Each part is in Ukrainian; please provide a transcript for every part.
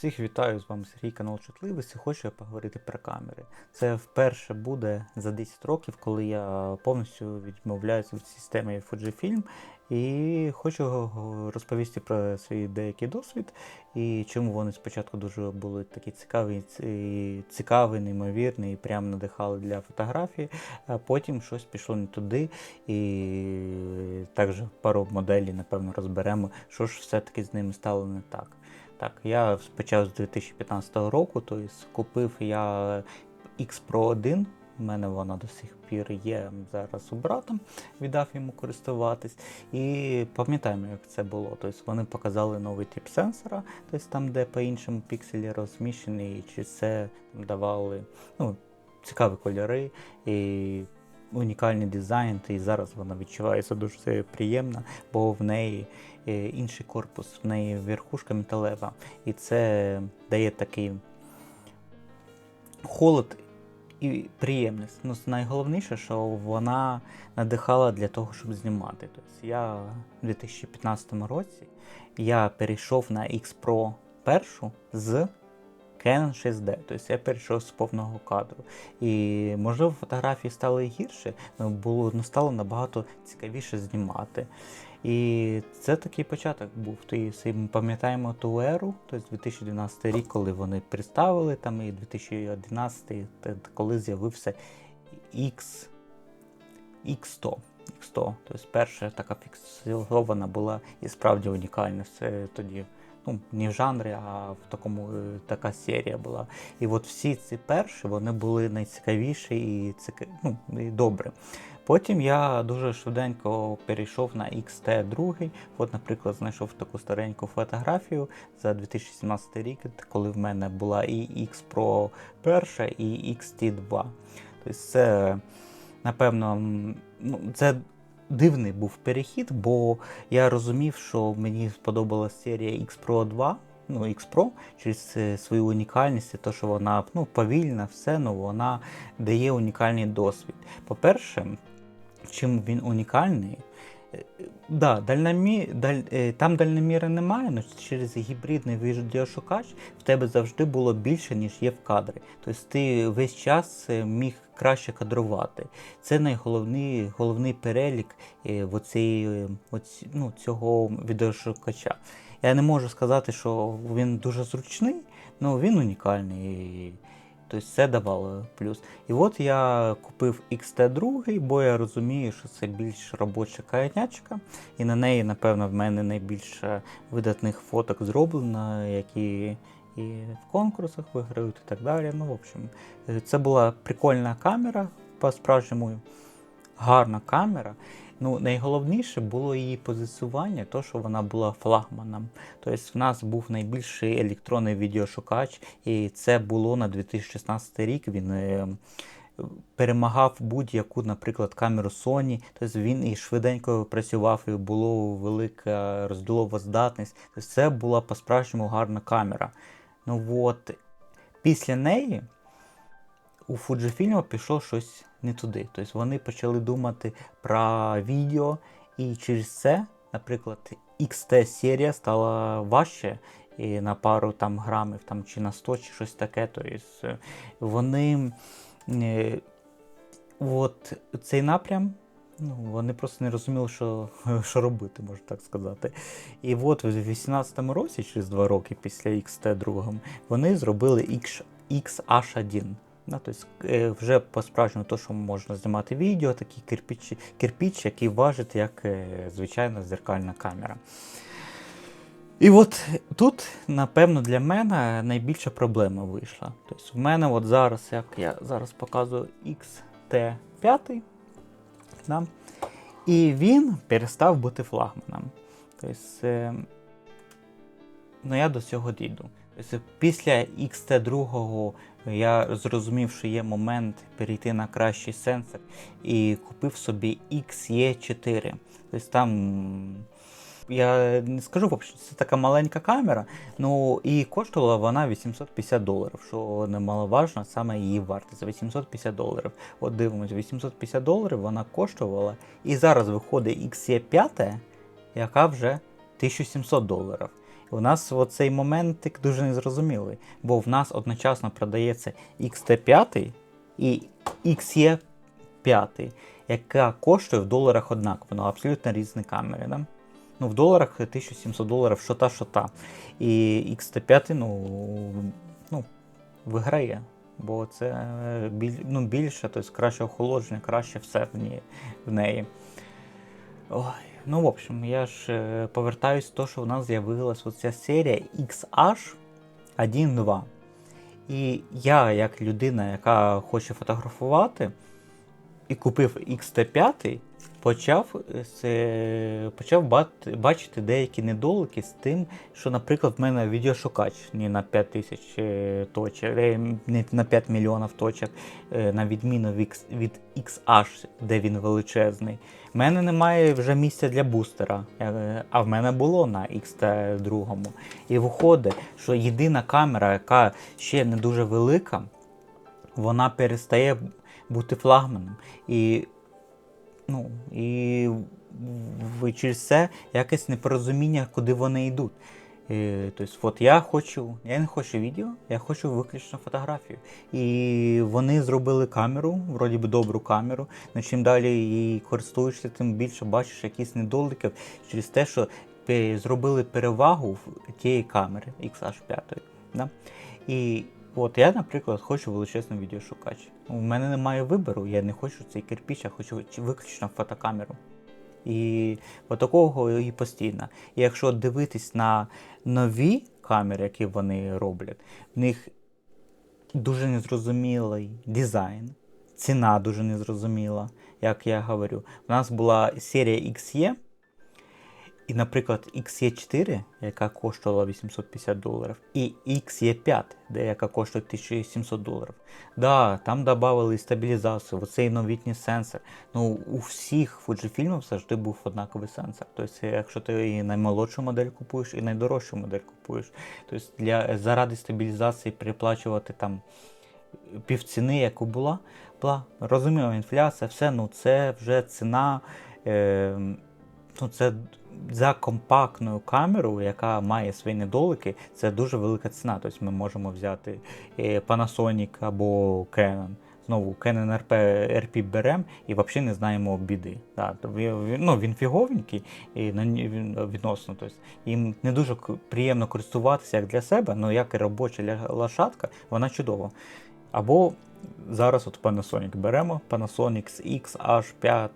Всіх вітаю з вами Сергій канал Чутливість і хочу я поговорити про камери. Це вперше буде за 10 років, коли я повністю відмовляюся від системи Fujifilm і хочу розповісти про свій деякий досвід і чому вони спочатку дуже були такі цікаві, ці- цікаві, неймовірні і прямо надихали для фотографії, а потім щось пішло не туди. І також пару моделей, напевно, розберемо, що ж все-таки з ними стало не так. Так, я почав з 2015 року, тобто купив я X Pro 1. У мене вона до сих пір є зараз у брата, віддав йому користуватись. І пам'ятаємо, як це було. Тобто вони показали новий тип сенсора, тобто там, де по-іншому пікселі розміщені, і чи це давали ну, цікаві кольори і унікальний дизайн. І зараз вона відчувається дуже приємно, бо в неї інший корпус, в неї верхушка металева. І це дає такий холод і приємність. Ну, найголовніше, що вона надихала для того, щоб знімати. Тобто я в 2015 році я перейшов на X Pro першу з Canon 6D, тобто я перейшов з повного кадру. І можливо фотографії стали гірше, але було ну, стало набагато цікавіше знімати. І це такий початок був. Тобто, пам'ятаємо ту еру, тобто 2012 рік, коли вони представили там, і 2011, коли з'явився X, X100. X100. Тобто перша така фіксована була і справді унікальна. Це тоді ну, не в жанрі, а в такому е, така серія була. І от всі ці перші вони були найцікавіші і, цика... ну, і добре. Потім я дуже швиденько перейшов на XT2. От, наприклад, знайшов таку стареньку фотографію за 2017 рік, коли в мене була і X Pro перша, і XT2. Тобто це, напевно, ну, це дивний був перехід, бо я розумів, що мені сподобалася серія X Pro 2. Ну, X Pro через е, свою унікальність, і те, що вона ну, повільна, все, ну вона дає унікальний досвід. По-перше, чим він унікальний. е, Да, дальномі... даль... е, там дальноміри немає, але через гібридний відеошукач в тебе завжди було більше, ніж є в кадрі. Тобто ти весь час е, міг краще кадрувати. Це найголовний головний перелік е, оці- ну, цього відеошукача. Я не можу сказати, що він дуже зручний, але він унікальний. Тобто це давало плюс. І от я купив XT2, бо я розумію, що це більш робоча каянячка, і на неї, напевно, в мене найбільше видатних фоток зроблено, які і в конкурсах виграють, і так далі. Ну, в общем, е, це була прикольна камера, по-справжньому гарна камера. Ну, найголовніше було її позиціювання, то, що вона була флагманом. Тобто в нас був найбільший електронний відеошукач, і це було на 2016 рік. Він е, перемагав будь-яку, наприклад, камеру Sony. Тобто він і швиденько працював, і було велика розділова здатність. Тобто це була по-справжньому гарна камера. Ну от, після неї у Fujifilm пішло щось не туди. Тобто вони почали думати про відео, і через це, наприклад, XT серія стала важче і на пару там грамів там, чи на 100, чи щось таке. Тобто вони е, от цей напрям. Ну, вони просто не розуміли, що, що робити, можна так сказати. І от в 2018 році, через два роки після XT2, вони зробили X, XH1. Тобто вже по-справжньому то, що можна знімати відео, такий кирпіч, кирпіч, який важить як е, звичайна зеркальна камера. І от тут, напевно, для мене найбільша проблема вийшла. Тобто в мене от зараз, як я зараз показую XT5, да, і він перестав бути флагманом. Тобто, ну я до цього дійду. Тобто, після XT2 я зрозумів, що є момент перейти на кращий сенсор і купив собі XE4. Тобто там. Я не скажу, що це така маленька камера, ну і коштувала вона 850 доларів, що немаловажно, саме її вартість 850 доларів. От дивимось, 850 доларів вона коштувала. І зараз виходить XE5, яка вже 1700 доларів. У нас цей моментик дуже незрозумілий, бо в нас одночасно продається XT5 і XE5, яка коштує в доларах однаково, абсолютно різні камери. Да? Ну, В доларах 1700 доларів що та, що та. І XT5 ну, ну, виграє, бо це біль, ну, більше, тобто краще охолодження, краще все в неї. Ой. Ну, в общем, я ж е, повертаюсь до того, що у нас з'явилася оця серія XH1.2. І я, як людина, яка хоче фотографувати, і купив XT5, почав е, почав бачити деякі недоліки з тим, що, наприклад, в мене відеошукач не на 5 тисяч е, точок, не на 5 мільйонів точок, на відміну від XH, де він величезний. В мене немає вже місця для бустера, е, а в мене було на X2. І виходить, що єдина камера, яка ще не дуже велика, вона перестає бути флагманом. І ну, і через це якесь непорозуміння, куди вони йдуть. Тобто, от я хочу, я не хочу відео, я хочу виключно фотографію. І вони зробили камеру, вроді би добру камеру. Ну, чим далі її користуєшся, тим більше бачиш якісь недоліки через те, що зробили перевагу тієї камери XH5. Да? І от я, наприклад, хочу величезний відеошукач. У мене немає вибору, я не хочу цей кирпіч, я хочу виключно фотокамеру. І отакого і постійно. І якщо дивитись на нові камери, які вони роблять, в них дуже незрозумілий дизайн, ціна дуже незрозуміла, як я говорю. У нас була серія XE. І, наприклад, XE4, яка коштувала 850 доларів, і XE5, де яка коштує 1700 доларів. Да, там додали стабілізацію, оцей новітній сенсор. Ну, у всіх Fujifilm завжди був однаковий сенсор. Тобто, якщо ти і наймолодшу модель купуєш, і найдорожчу модель купуєш, тобто для заради стабілізації переплачувати там півціни, яку була, була розуміло, інфляція, все, ну це вже ціна. Е, ну це за компактною камерою, яка має свої недоліки, це дуже велика ціна. Тобто ми можемо взяти е, Panasonic або Canon. Знову Canon RP, RP беремо і взагалі не знаємо біди. Да, ну, Він фіговенький і відносно. Тобто, їм не дуже приємно користуватися як для себе, але як і робоча лошадка, вона чудова. Або зараз от Panasonic беремо Panasonic XH5,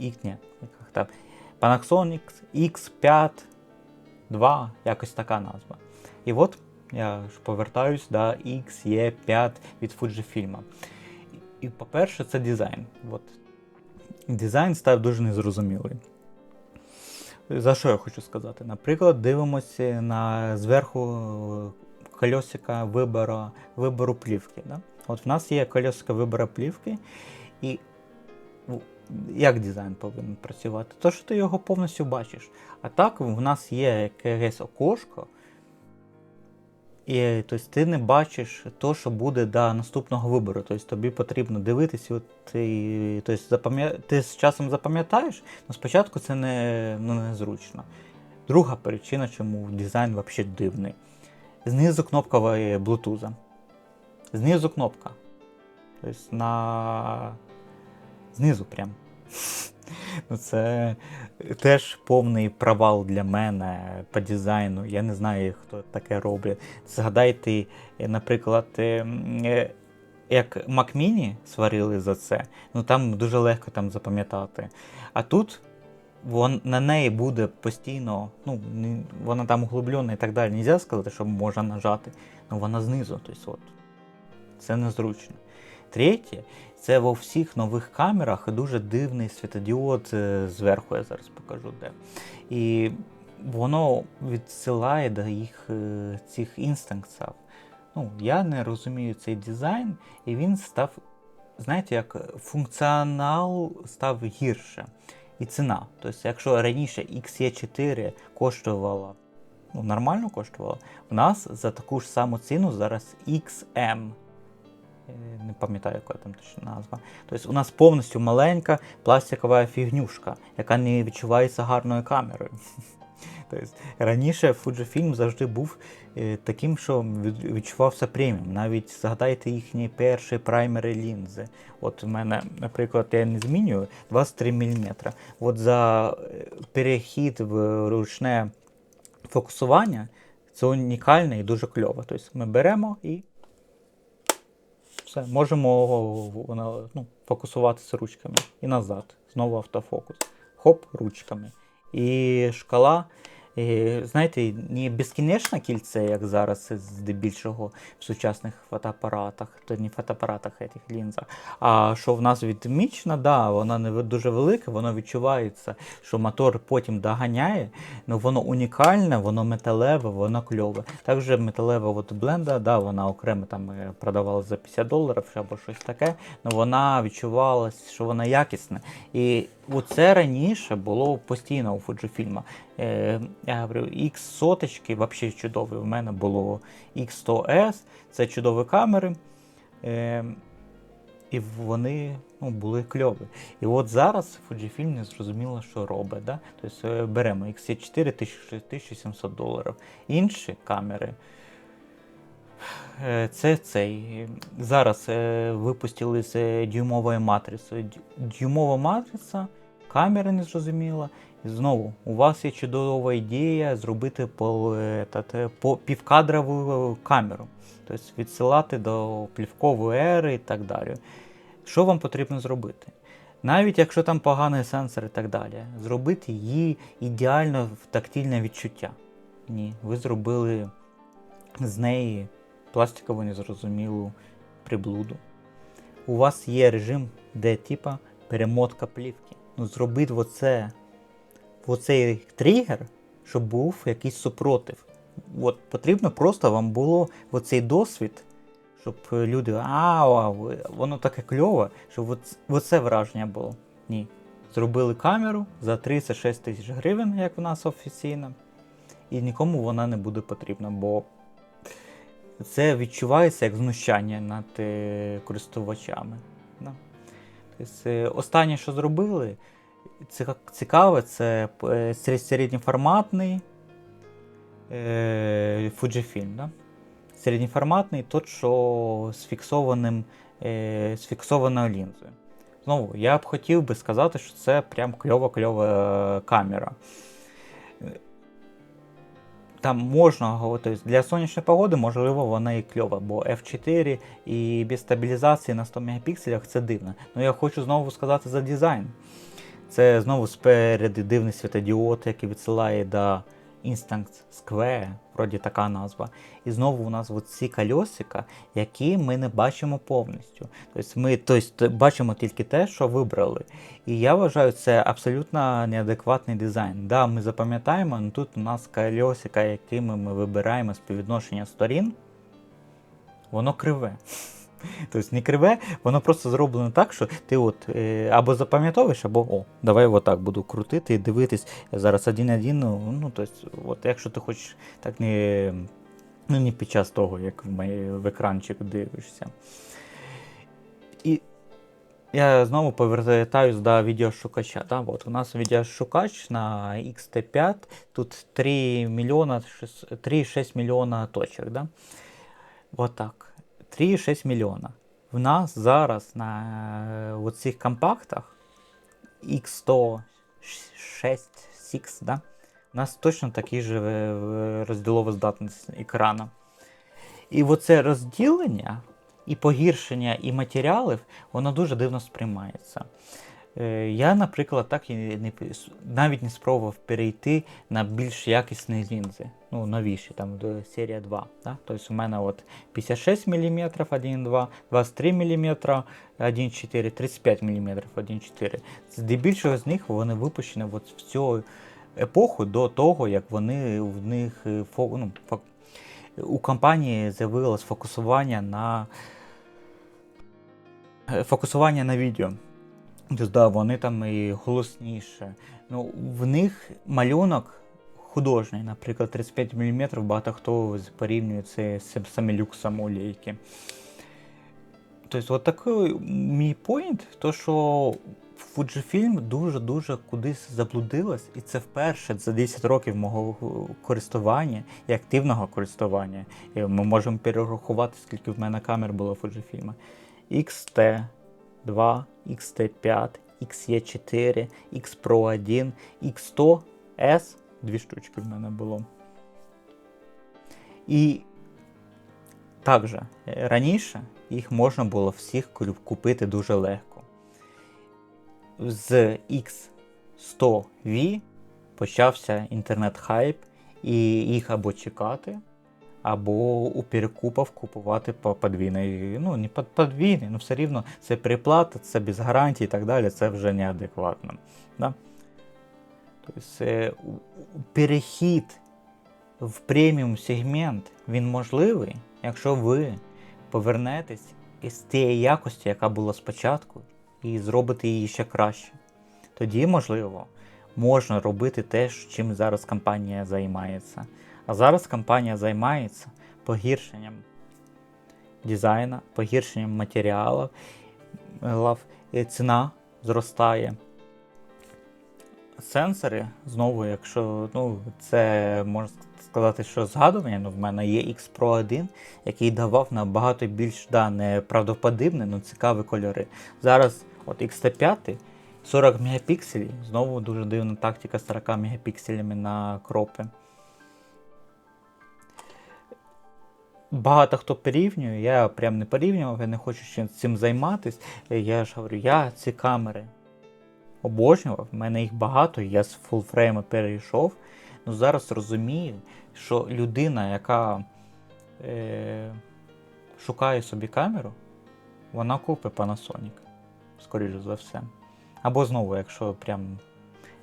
X, ні, як там, Panasonic X5 2, якось така назва. І от я ж повертаюсь до XE5 від Fujifilm. І, по-перше, це дизайн. От. Дизайн став дуже незрозумілий. За що я хочу сказати? Наприклад, дивимося на зверху кольосика вибору вибору плівки. Да? От в нас є кольосика вибору плівки, і як дизайн повинен працювати? То, що ти його повністю бачиш. А так в нас є якесь окошко, і тобто, ти не бачиш то, що буде до наступного вибору. Тобто тобі потрібно дивитися, от, і, тобто, ти з часом запам'ятаєш, але спочатку це не, ну, незручно. Друга причина, чому дизайн взагалі дивний. Знизу кнопка Bluetooth. Знизу кнопка. Тобто на знизу прям. Ну, Це теж повний провал для мене по дизайну. Я не знаю, хто таке робить. Згадайте, наприклад, е, е, як Mac Mini сварили за це, ну там дуже легко там запам'ятати. А тут вон, на неї буде постійно, ну, вона там углублена і так далі. Нельзя сказати, що можна нажати, але вона знизу. Тобто, от, Це незручно. Третє, це во всіх нових камерах дуже дивний світодіод е, зверху, я зараз покажу де. І воно відсилає до їх е, цих інстинктів. Ну, Я не розумію цей дизайн, і він став, знаєте, як функціонал став гірше. І ціна. Тобто, якщо раніше XE4 коштувала, ну, нормально коштувала, у нас за таку ж саму ціну зараз XM. Е, не пам'ятаю, яка там точна назва. Тобто у нас повністю маленька пластикова фігнюшка, яка не відчувається гарною камерою. Тобто, раніше Fujifilm завжди був е, таким, що відчувався преміум. Навіть згадайте їхні перші праймери лінзи. От у мене, наприклад, я не змінюю 23 мм. От за е, перехід в ручне фокусування це унікальне і дуже кльово. Тобто ми беремо і все, можемо ну, фокусуватися ручками і назад. Знову автофокус. Хоп, ручками. І шкала, знаєте, не безкінечне кільце, як зараз здебільшого в сучасних фотоапаратах, то не фотоапаратах, а тих лінзах. А що в нас відмічена, да, вона не дуже велика, воно відчувається, що мотор потім доганяє, але воно унікальне, воно металеве, воно кльове. Також металева от бленда, да, вона окремо там е, продавалася за 50 доларів або щось таке, але вона відчувалась, що вона якісна. І це раніше було постійно у Fujifilm. Е, я говорю, X соточки взагалі чудові. У мене було X100S, це чудові камери. Е, і вони ну, були кльові. І от зараз Fujifilm не зрозуміло, що робить. Да? Тобто е, беремо XC4 1700 доларів. Інші камери. Е, Це цей. Зараз е, випустили з дюймовою матрицею. Дюймова матриця, камера не зрозуміла. Знову, у вас є чудова ідея зробити по, е, по півкадрову камеру. Тобто відсилати до плівкової ери і так далі. Що вам потрібно зробити? Навіть якщо там поганий сенсор і так далі, зробити її ідеально в тактильне відчуття. Ні, ви зробили з неї пластикову незрозумілу приблуду. У вас є режим, де типа перемотка плівки. Ну зробіть оце, оцей тригер, щоб був якийсь супротив. От потрібно просто вам було в оцей досвід, щоб люди, а, вау, воно таке кльове, щоб от, оце враження було. Ні. Зробили камеру за 36 тисяч гривень, як в нас офіційно, і нікому вона не буде потрібна, бо це відчувається як знущання над е, користувачами. Тобто, останнє, що зробили, це цікаве, це е, серед- середньоформатний е, Fujifilm. Да? Середньоформатний, тот, що з фіксованим, з фіксованою лінзою. Знову, я б хотів би сказати, що це прям кльова-кльова камера. Там можна говорити, тобто для сонячної погоди, можливо, вона і кльова, бо F4 і без стабілізації на 100 мегапікселях це дивно. Ну я хочу знову сказати за дизайн. Це знову спереду дивний світодіод, який відсилає до Instinct Square, вроді така назва. І знову у нас ці кольосика, які ми не бачимо повністю. Тобто ми тобто, бачимо тільки те, що вибрали. І я вважаю, це абсолютно неадекватний дизайн. Да, ми запам'ятаємо, але тут у нас кольосика, якими ми вибираємо співвідношення сторін, воно криве. Тобто не криве, воно просто зроблено так, що ти от е, або запам'ятовуєш, або о, давай отак буду крутити і дивитись зараз один-один. Ну, ну тобто, от якщо ти хочеш так не, ну, не під час того, як в, екранчик дивишся. І я знову повертаюсь до відеошукача. Да? От у нас відеошукач на XT5, тут 3 мільйона, 3,6 мільйона точок. Да? Отак. 3,6 мільйона. В нас зараз на цих компактах X106 6, да? У нас точно такий же розділова здатність екрана. І оце розділення і погіршення і матеріалів, воно дуже дивно сприймається. Е, Я, наприклад, так і не, навіть не спробував перейти на більш якісні лінзи, ну, новіші, там до серія 2. Да? Тобто у мене от 56 мм 1.2, 23 мм 1.4, 35 мм 1.4. Здебільшого з них вони випущені от в цю епоху до того, як вони в них е, ну, у компанії з'явилось фокусування на е, фокусування на відео. Тобто, да, вони там і голосніше. Ну, в них малюнок художній, наприклад, 35 мм, багато хто порівнює це з самі люксом у лейки. Тобто, от такий мій поінт, то що Fujifilm дуже-дуже кудись заблудилась, і це вперше за 10 років мого користування і активного користування. І ми можемо перерахувати, скільки в мене камер було Fujifilm. XT2, XT5, XE4, X Pro 1, X100S, дві штучки в мене було. І також раніше їх можна було всіх купити дуже легко. З X100V почався інтернет-хайп, і їх або чекати, або у перекупах купувати по подвійної. Ну, не по подвійний, ну все рівно це переплата, це без гарантії і так далі, це вже неадекватно. Да? Тобто, перехід в преміум сегмент він можливий, якщо ви повернетесь із тієї якості, яка була спочатку, і зробите її ще краще. Тоді, можливо, можна робити те, чим зараз компанія займається. А зараз компанія займається погіршенням дизайну, погіршенням матеріалів, ціна зростає. Сенсори, знову, якщо ну, це можна сказати, що згадування, ну, в мене є X Pro 1, який давав набагато більш да, не правдоподібні, але цікаві кольори. Зараз от XT5 40 мегапікселів, знову дуже дивна тактика 40 мегапікселями на кропи. Багато хто порівнює, я прям не порівнював, я не хочу цим займатися. Я ж говорю, я ці камери обожнював, в мене їх багато, я з фулфрейму перейшов. Ну зараз розумію, що людина, яка е, шукає собі камеру, вона купить Panasonic, скоріше за все. Або знову, якщо прям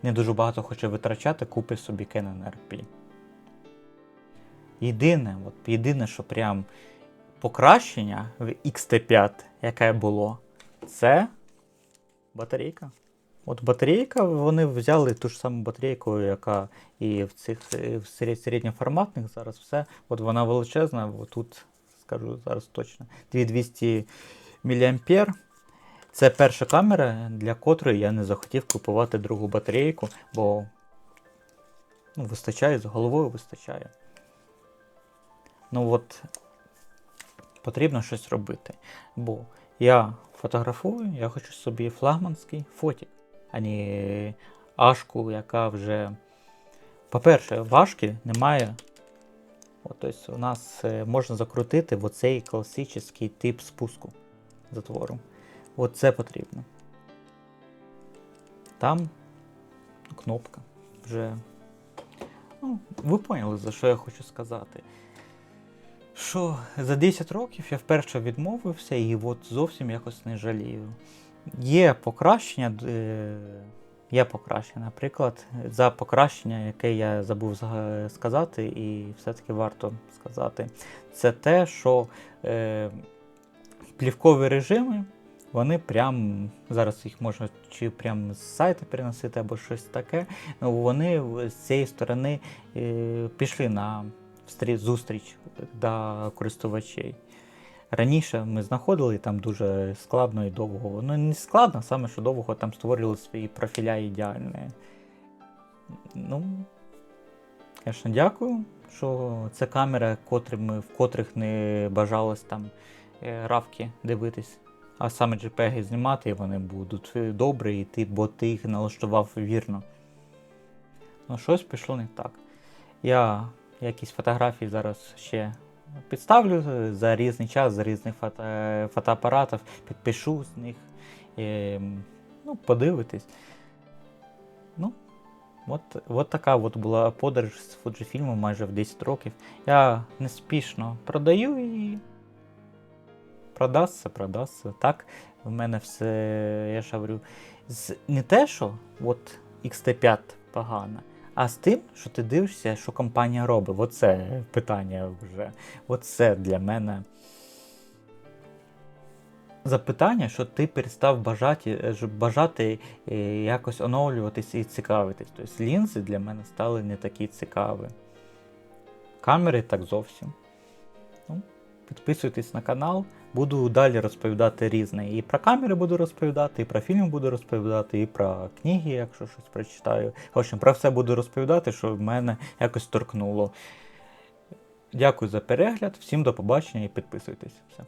не дуже багато хоче витрачати, купить собі Canon RP. Єдине, от, єдине, що прям покращення в XT5, яке було, це батарейка. От батарейка, вони взяли ту ж саму батарейку, яка і в цих в середньоформатних зараз все. От вона величезна, тут скажу зараз точно 2200 мА. Це перша камера, для котрої я не захотів купувати другу батарейку, бо ну, вистачає, з головою вистачає. Ну от, потрібно щось робити. Бо я фотографую, я хочу собі флагманський фотік ані Ашку, яка вже. По-перше, в немає. От, тобто У нас е, можна закрутити в оцей класичний тип спуску затвору. От це потрібно. Там кнопка вже. Ну, Ви поняли, за що я хочу сказати. Що за 10 років я вперше відмовився і от зовсім якось не жалію. Є покращення, е, є покращення. Наприклад, за покращення, яке я забув сказати, і все-таки варто сказати, це те, що е, плівкові режими, вони прям, зараз їх можна чи прям з сайту переносити або щось таке, ну, вони з цієї сторони е, пішли на зустріч до користувачей. Раніше ми знаходили там дуже складно і довго. Ну, не складно, саме що довго там створювали свої профіля ідеальні. Ну, звісно, дякую, що це камера, котрим, в котрих не бажалось там е, равки дивитись, а саме JPEG знімати, вони будуть добрі, і ти, бо ти їх налаштував вірно. Ну, щось пішло не так. Я якісь фотографії зараз ще підставлю за різний час, за різних фото, фотоапаратів, підпишу з них, і, ну, подивитись. Ну, от, от така от була подорож з Fujifilm майже в 10 років. Я неспішно продаю і продасться, продасться. Так, в мене все, я ж говорю, з, не те, що от XT5 погано а з тим, що ти дивишся, що компанія робить. Оце питання вже. Оце для мене запитання, що ти перестав бажати бажати е, якось оновлюватися і цікавитись. Тобто лінзи для мене стали не такі цікаві. Камери так зовсім. Ну, Підписуйтесь на канал, буду далі розповідати різне. І про камери буду розповідати, і про фільми буду розповідати, і про книги, якщо щось прочитаю. В общем, про все буду розповідати, що в мене якось торкнуло. Дякую за перегляд, всім до побачення і підписуйтесь. Все.